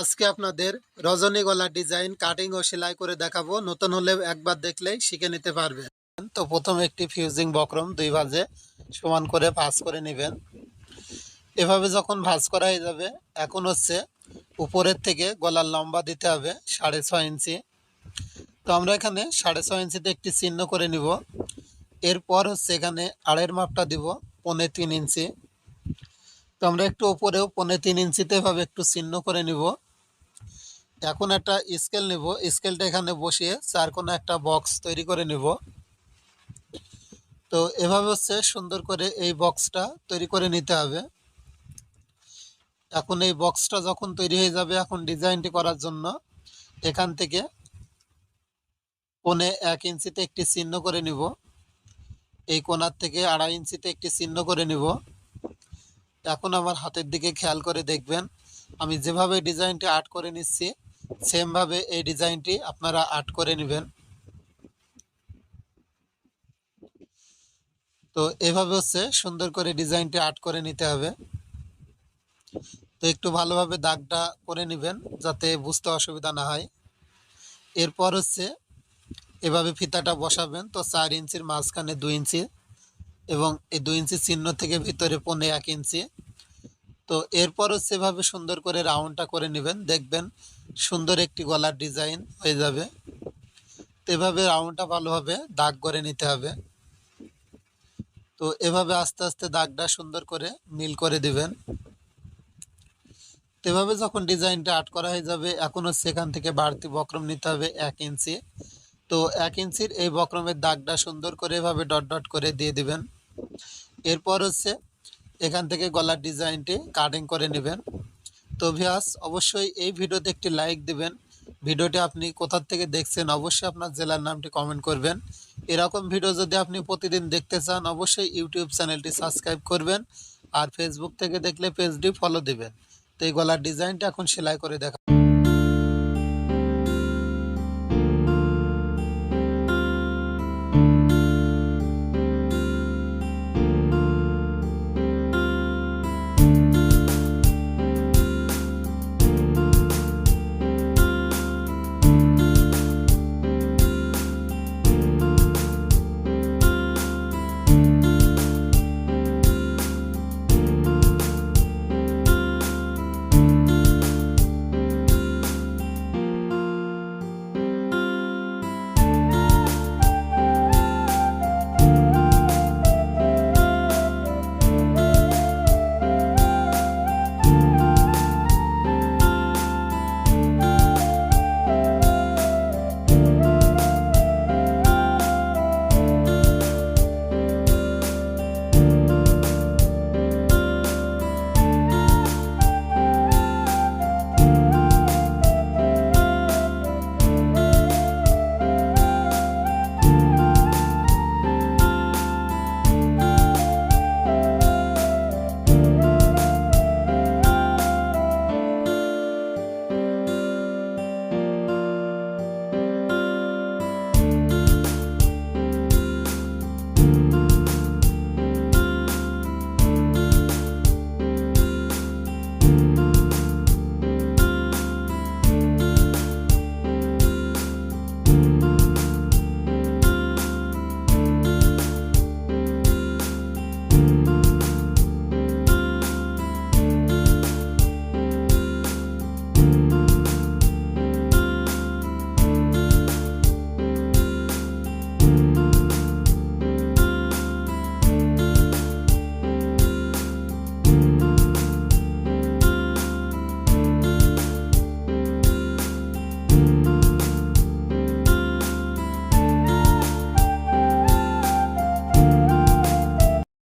আজকে আপনাদের রজনী গলার ডিজাইন কাটিং ও সেলাই করে দেখাবো। নতুন হলে একবার দেখলেই শিখে নিতে পারবে তো প্রথম একটি ফিউজিং বক্রম দুই ভাজে সমান করে ভাঁজ করে নেবেন। এভাবে যখন ভাঁজ করা হয়ে যাবে, এখন হচ্ছে উপরের থেকে গলার লম্বা দিতে হবে সাড়ে ছয় ইঞ্চি। তো আমরা এখানে সাড়ে ছয় ইঞ্চিতে একটি চিহ্ন করে নিব। এরপর হচ্ছে এখানে আড়ের মাপটা দিব, পৌনে তিন ইঞ্চি। তো আমরা একটু উপরেও পৌনে তিন ইঞ্চিতে এভাবে একটু চিহ্ন করে নিব। এখন একটা স্কেল নিব। স্কেলটা এখানে বসিয়ে চার কোনো একটা বক্স তৈরি করে নিব। তো এভাবে হচ্ছে সুন্দর করে এই বক্সটা তৈরি করে নিতে হবে। এখন এই বক্সটা যখন তৈরি হয়ে যাবে এখন ডিজাইনটি করার জন্য এখান থেকে কোণে এক ইঞ্চিতে একটি চিহ্ন করে নিব। এই কোণার থেকে আড়াই ইঞ্চিতে একটি চিহ্ন করে নিব। এখন আমার হাতের দিকে খেয়াল করে দেখবেন, আমি যেভাবে ডিজাইনটি আর্ট করে নিচ্ছি, সেমভাবে এই ডিজাইনটি আপনারা আর্ট করে নেবেন। তো এভাবে হচ্ছে সুন্দর করে ডিজাইনটি আর্ট করে নিতে হবে। তো একটু ভালোভাবে দাগটা করে নেবেন যাতে বুঝতে অসুবিধা না হয়। এরপর হচ্ছে এভাবে ফিতাটা বসাবেন, তো চার ইঞ্চির মাঝখানে দুই ইঞ্চি। এবং এই দুই ইঞ্চি চিহ্ন থেকে ভিতরে পনে এক ইঞ্চি। তো এরপরও সেভাবে সুন্দর করে রাউন্ডটা করে নেবেন। দেখবেন সুন্দর একটি গলার ডিজাইন হয়ে যাবে। তো এভাবে রাউন্ডটা ভালোভাবে দাগ করে নিতে হবে। তো এভাবে আস্তে আস্তে দাগটা সুন্দর করে মিল করে দিবেন। তো এভাবে যখন ডিজাইনটা আর্ট করা হয়ে যাবে এখন হচ্ছে এখান থেকে বাড়তি বক্রম নিতে হবে এক ইঞ্চি। তো এক ইঞ্চির এই বক্রমের দাগটা সুন্দর করে এভাবে ডট ডট করে দিয়ে দিবেন। এরপর হচ্ছে এখান থেকে গলার ডিজাইনটি কাটিং করে নেবেন। তো ভিয়াস অবশ্যই এই ভিডিওতে একটি লাইক দিবেন। ভিডিওটি আপনি কোথা থেকে দেখছেন অবশ্যই আপনার জেলার নামটি কমেন্ট করবেন। এরকম ভিডিও যদি আপনি প্রতিদিন দেখতে চান, অবশ্যই ইউটিউব চ্যানেলটি সাবস্ক্রাইব করবেন আর ফেসবুক থেকে দেখলে পেজটি ফলো দিবেন। তো এই গলার ডিজাইনটা এখন সেলাই করে দেখা